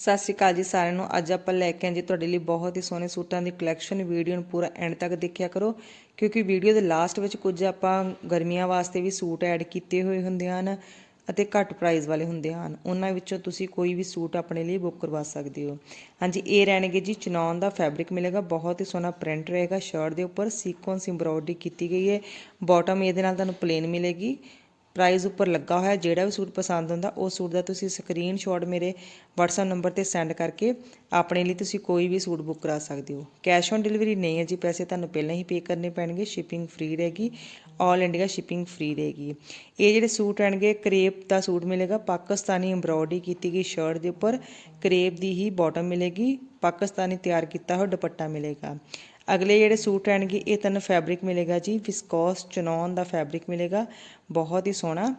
ਸਤਿ ਸ਼੍ਰੀ ਅਕਾਲ ਜੀ ਸਾਰਿਆਂ ਨੂੰ। ਅੱਜ ਆਪਾਂ ਲੈ ਕੇ ਆਏ ਜੀ ਤੁਹਾਡੇ ਲਈ ਬਹੁਤ ਹੀ ਸੋਹਣੇ ਸੂਟਾਂ ਦੀ ਕਲੈਕਸ਼ਨ ਵੀਡੀਓ ਨੂੰ ਪੂਰਾ ਐਂਡ ਤੱਕ ਦੇਖਿਆ ਕਰੋ, ਕਿਉਂਕਿ ਵੀਡੀਓ ਦੇ ਲਾਸਟ ਵਿੱਚ ਕੁਝ ਆਪਾਂ ਗਰਮੀਆਂ ਵਾਸਤੇ ਵੀ ਸੂਟ ਐਡ ਕੀਤੇ ਹੋਏ ਹੁੰਦੇ ਹਨ ਅਤੇ ਘੱਟ ਪ੍ਰਾਈਸ ਵਾਲੇ ਹੁੰਦੇ ਹਨ। ਉਹਨਾਂ ਵਿੱਚੋਂ ਤੁਸੀਂ ਕੋਈ ਵੀ ਸੂਟ ਆਪਣੇ ਲਈ ਬੁੱਕ ਕਰਵਾ ਸਕਦੇ ਹੋ। ਹਾਂਜੀ, ਇਹ ਰਹਿਣਗੇ ਜੀ ਚਨੌਨ ਦਾ ਫੈਬਰਿਕ ਮਿਲੇਗਾ, ਬਹੁਤ ਹੀ ਸੋਹਣਾ ਪ੍ਰਿੰਟ ਰਹੇਗਾ। ਸ਼ਰਟ ਦੇ ਉੱਪਰ ਸੀਕੁਐਂਸ ਐਮਬ੍ਰੋਇਡਰੀ ਕੀਤੀ ਗਈ ਹੈ। ਬਾਟਮ ਇਹਦੇ ਨਾਲ ਤੁਹਾਨੂੰ ਪਲੇਨ ਮਿਲੇਗੀ। ਪ੍ਰਾਈਜ਼ ਉੱਪਰ ਲੱਗਾ ਹੋਇਆ, ਜਿਹੜਾ ਵੀ ਸੂਟ ਪਸੰਦ ਹੁੰਦਾ, ਉਹ ਸੂਟ ਦਾ ਤੁਸੀਂ ਸਕਰੀਨਸ਼ਾਟ ਮੇਰੇ WhatsApp ਨੰਬਰ ਤੇ ਸੈਂਡ ਕਰਕੇ ਆਪਣੇ ਲਈ ਤੁਸੀਂ ਕੋਈ ਵੀ ਸੂਟ ਬੁੱਕ ਕਰਾ ਸਕਦੇ ਹੋ। ਕੈਸ਼ ਔਨ ਡਿਲੀਵਰੀ ਨਹੀਂ ਹੈ ਜੀ, ਪੈਸੇ ਤੁਹਾਨੂੰ ਪਹਿਲਾਂ ਹੀ ਪੇ ਕਰਨੇ ਪੈਣਗੇ ਸ਼ਿਪਿੰਗ ਫ੍ਰੀ ਰਹੇਗੀ ਆਲ ਇੰਡੀਆ ਸ਼ਿਪਿੰਗ ਫ੍ਰੀ ਰਹੇਗੀ। ਇਹ ਜਿਹੜੇ ਸੂਟ ਆਣਗੇ ਕਰੇਪ ਦਾ ਸੂਟ ਮਿਲੇਗਾ, ਪਾਕਿਸਤਾਨੀ ਐਮਬ੍ਰੋਇਡਰੀ ਕੀਤੀ ਗਈ ਸ਼ਰਟ ਦੇ ਉੱਪਰ ਕਰੇਪ ਦੀ ਹੀ ਬਾਟਮ ਮਿਲੇਗੀ, ਪਾਕਿਸਤਾਨੀ ਤਿਆਰ ਕੀਤਾ ਹੋਇਆ ਦੁਪੱਟਾ ਮਿਲੇਗਾ। ਅਗਲੇ ਜਿਹੜੇ ਸੂਟ ਆਣਗੇ ਇਹ ਤੁਹਾਨੂੰ ਫੈਬਰਿਕ ਮਿਲੇਗਾ ਜੀ ਵਿਸਕੋਸ ਚਨੌਨ ਦਾ ਫੈਬਰਿਕ ਮਿਲੇਗਾ, ਬਹੁਤ ਹੀ ਸੋਹਣਾ।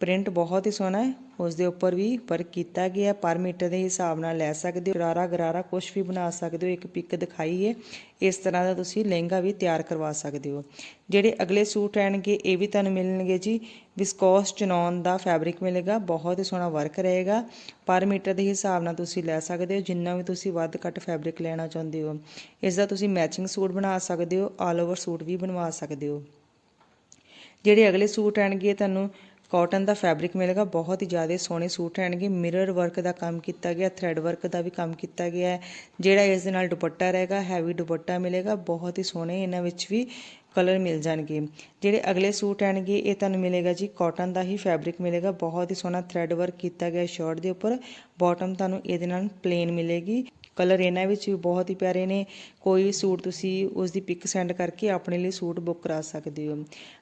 ਪ੍ਰਿੰਟ ਬਹੁਤ ਹੀ ਸੋਹਣਾ ਹੈ। ਉਸ ਦੇ ਉੱਪਰ ਵੀ ਵਰਕ ਕੀਤਾ ਗਿਆ ਪਰ ਮੀਟਰ ਦੇ ਹਿਸਾਬ ਨਾਲ ਲੈ ਸਕਦੇ ਹੋ। ਗਰਾਰਾ ਗਰਾਰਾ ਕੁਝ ਵੀ ਬਣਾ ਸਕਦੇ ਹੋ। ਇੱਕ ਪਿਕ ਦਿਖਾਈ ਹੈ। ਇਸ ਤਰ੍ਹਾਂ ਦਾ ਤੁਸੀਂ ਲਹਿੰਗਾ ਵੀ ਤਿਆਰ ਕਰਵਾ ਸਕਦੇ ਹੋ। ਜਿਹੜੇ ਅਗਲੇ ਸੂਟ ਆਣਗੇ, ਇਹ ਵੀ ਤੁਹਾਨੂੰ ਮਿਲਣਗੇ ਜੀ। ਵਿਸਕੋਸ ਚਨੌਨ ਦਾ ਫੈਬਰਿਕ ਮਿਲੇਗਾ। ਬਹੁਤ ਹੀ ਸੋਹਣਾ ਵਰਕ ਰਹੇਗਾ। ਪਰ ਮੀਟਰ ਦੇ ਹਿਸਾਬ ਨਾਲ ਤੁਸੀਂ ਲੈ ਸਕਦੇ ਹੋ। ਜਿੰਨਾ ਵੀ ਤੁਸੀਂ ਵੱਧ ਘੱਟ ਫੈਬਰਿਕ ਲੈਣਾ ਚਾਹੁੰਦੇ ਹੋ। ਇਸ ਦਾ ਤੁਸੀਂ ਮੈਚਿੰਗ ਸੂਟ ਬਣਾ ਸਕਦੇ ਹੋ। ਆਲ ਓਵਰ ਸੂਟ ਵੀ ਬਣਵਾ ਸਕਦੇ ਹੋ। ਜਿਹੜੇ ਅਗਲੇ ਸੂਟ ਆਣਗੇ ਤੁਹਾਨੂੰ ਕਾਟਨ ਦਾ ਫੈਬਰਿਕ ਮਿਲੇਗਾ, ਬਹੁਤ ਹੀ ਜ਼ਿਆਦਾ ਸੋਹਣੇ ਸੂਟ ਆਣਗੇ ਮਿਰਰ ਵਰਕ ਦਾ ਕੰਮ ਕੀਤਾ ਗਿਆ ਥ੍ਰੈਡ ਵਰਕ ਦਾ ਵੀ ਕੰਮ ਕੀਤਾ ਗਿਆ ਹੈ। ਜਿਹੜਾ ਇਸ ਦੇ ਨਾਲ ਦੁਪੱਟਾ ਰਹੇਗਾ ਹੈਵੀ ਦੁਪੱਟਾ ਮਿਲੇਗਾ, ਬਹੁਤ ਹੀ ਸੋਹਣੇ ਇਹਨਾਂ ਵਿੱਚ ਵੀ ਕਲਰ ਮਿਲ ਜਾਣਗੇ। ਜਿਹੜੇ ਅਗਲੇ ਸੂਟ ਆਣਗੇ ਇਹ ਤੁਹਾਨੂੰ ਮਿਲੇਗਾ ਜੀ, ਕਾਟਨ ਦਾ ਹੀ ਫੈਬਰਿਕ ਮਿਲੇਗਾ, ਬਹੁਤ ਹੀ ਸੋਹਣਾ ਥ੍ਰੈਡ ਵਰਕ ਕੀਤਾ ਗਿਆ ਸ਼ਰਟ ਦੇ ਉੱਪਰ। ਬਾਟਮ ਤੁਹਾਨੂੰ ਇਹਦੇ ਨਾਲ ਪਲੇਨ ਮਿਲੇਗੀ। ਕਲਰ ਇਹਨਾਂ ਵਿੱਚ ਵੀ ਬਹੁਤ ਹੀ ਪਿਆਰੇ ਨੇ। ਕੋਈ ਵੀ ਸੂਟ ਤੁਸੀਂ ਉਸ ਦੀ ਪਿਕ ਸੈਂਡ ਕਰਕੇ ਆਪਣੇ ਲਈ ਸੂਟ ਬੁੱਕ ਕਰਾ ਸਕਦੇ ਹੋ।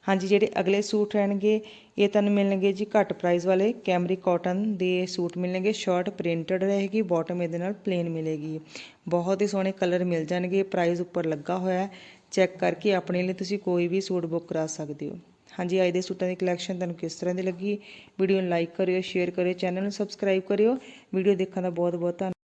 ਹਾਂਜੀ, ਜਿਹੜੇ ਅਗਲੇ ਸੂਟ ਰਹਿਣਗੇ, ਇਹ ਤੁਹਾਨੂੰ ਮਿਲਣਗੇ ਜੀ ਘੱਟ ਪ੍ਰਾਈਸ ਵਾਲੇ ਕੈਮਰੀ ਕਾਟਨ ਦੇ ਸੂਟ ਮਿਲਣਗੇ। ਸ਼ਰਟ ਪ੍ਰਿੰਟਡ ਰਹੇਗੀ ਬਾਟਮ ਇਹਦੇ ਨਾਲ ਪਲੇਨ ਮਿਲੇਗੀ। ਬਹੁਤ ਹੀ ਸੋਹਣੇ ਕਲਰ ਮਿਲ ਜਾਣਗੇ ਪ੍ਰਾਈਸ ਉੱਪਰ ਲੱਗਾ ਹੋਇਆ ਚੈੱਕ ਕਰਕੇ ਆਪਣੇ ਲਈ ਤੁਸੀਂ ਕੋਈ ਵੀ ਸੂਟ ਬੁੱਕ ਕਰਾ ਸਕਦੇ ਹੋ। ਹਾਂਜੀ, ਅੱਜ ਦੇ ਸੂਟਾਂ ਦੀ ਕਲੈਕਸ਼ਨ ਤੁਹਾਨੂੰ ਕਿਸ ਤਰ੍ਹਾਂ ਦੀ ਲੱਗੀ? ਵੀਡੀਓ ਨੂੰ ਲਾਈਕ ਕਰਿਓ ਸ਼ੇਅਰ ਕਰਿਓ ਚੈਨਲ ਨੂੰ ਸਬਸਕ੍ਰਾਈਬ ਕਰਿਓ। ਵੀਡੀਓ ਦੇਖਣ ਦਾ ਬਹੁਤ ਬਹੁਤ ਧੰਨਵਾਦ।